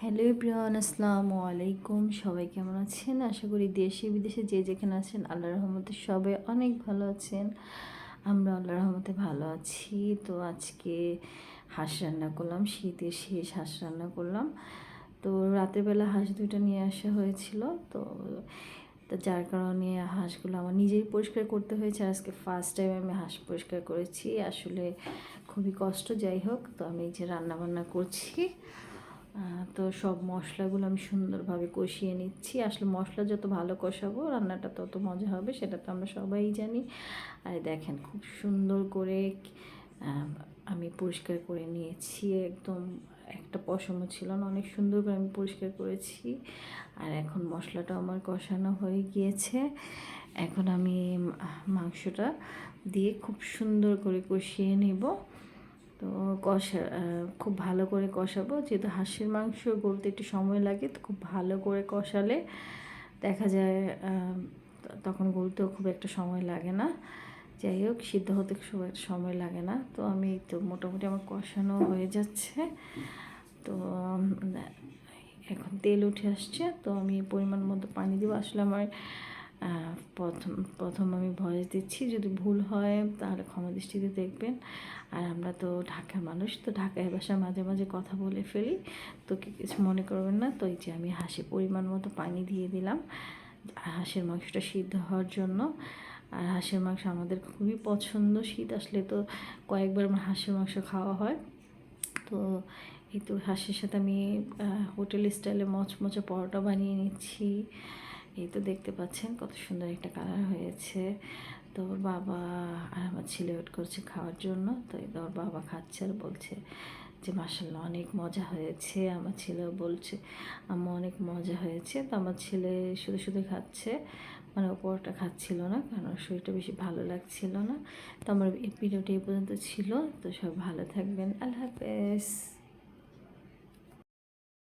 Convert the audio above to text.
Hello প্রিয়ন আসসালামু আলাইকুম। সবাই কেমন আছেন? আশা করি দেশে, বিদেশে যে যেখানে আছেন আল্লাহ রহমতে সবাই অনেক ভালো আছেন। আমরা আল্লাহ রহমতে ভালো আছি। তো আজকে হাঁস রান্না করলাম, শীতের শেষ হাঁস রান্না করলাম। তো রাতের বেলা হাঁস দুইটা নিয়ে আসা হয়েছিল। তো তো যার কারণে হাঁসগুলো আমার নিজেই পরিষ্কার করতে হয়েছে। আজকে ফার্স্ট টাইম আমি হাঁস পরিষ্কার করেছি। আসলে খুবই কষ্ট, যাই হোক। তো আমি যে রান্না বান্না করছি। তো সব মশলাগুলো আমি সুন্দরভাবে কষিয়ে নিচ্ছি। আসলে মশলা যত ভালো কষাবো, রান্নাটা তত মজা হবে, সেটা তো আমরা সবাই জানি। আর দেখেন, খুব সুন্দর করে আমি পরিষ্কার করে নিয়েছি। একদম একটা পশমও ছিল না, অনেক সুন্দর করে আমি পরিষ্কার করেছি। আর এখন মশলাটা আমার কষানো হয়ে গিয়েছে। এখন আমি মাংসটা দিয়ে খুব সুন্দর করে কষিয়ে নেব। তো কষা খুব ভালো করে কষাবো। যেহেতু হাঁসের মাংস গলতে একটু সময় লাগে, তো খুব ভালো করে কষালে দেখা যায় তখন গলতেও খুব একটা সময় লাগে না। যাই হোক, সিদ্ধ হতে খুব একটা সময় লাগে না। তো আমি তো মোটামুটি আমার কষানো হয়ে যাচ্ছে। তো, এখন তেল উঠে আসছে। তো আমি পরিমাণ মতো পানি দেবো। আসলে আমার প্রথম প্রথম আমি ভয়েস দিচ্ছি। যদি ভুল হয়, তাহলে ক্ষমা দৃষ্টিতে দেখবেন। আর আমরা তো ঢাকার মানুষ, তো ঢাকায় ভাষা মাঝে মাঝে কথা বলে ফেলি। তো কিছু মনে করবেন না? তো এই যে আমি হাঁসে পরিমাণ মতো পানি দিয়ে দিলাম। হাঁসের মাংসটা সিদ্ধ হওয়ার জন্য। আর হাঁসের মাংস আমাদের খুবই পছন্দ শীত আসলে তো কয়েকবার আমার হাঁসের মাংস খাওয়া হয়। তো এই তো হাঁসের সাথে আমি হোটেল স্টাইলে মচমচে পরোটা বানিয়ে নিচ্ছি। এই তো দেখতে পাচ্ছেন কত সুন্দর একটা কালার হয়েছে। তো ওর বাবা আর আমার ছেলে ওয়েট করছে খাওয়ার জন্য, তো ওর বাবা খাচ্ছে আর বলছে যে মাসাল্লাহ অনেক মজা হয়েছে। আমার ছেলেও বলছে আমার অনেক মজা হয়েছে। তো আমার ছেলে শুধু শুধু খাচ্ছে মানে ও পরোটা খাচ্ছিল না, কারণ শরীরটা বেশি ভালো লাগছিল না। তো আমার এই ভিডিওটি এই পর্যন্ত ছিল, তো সব ভালো থাকবেন। আল্লাহ হাফেজ।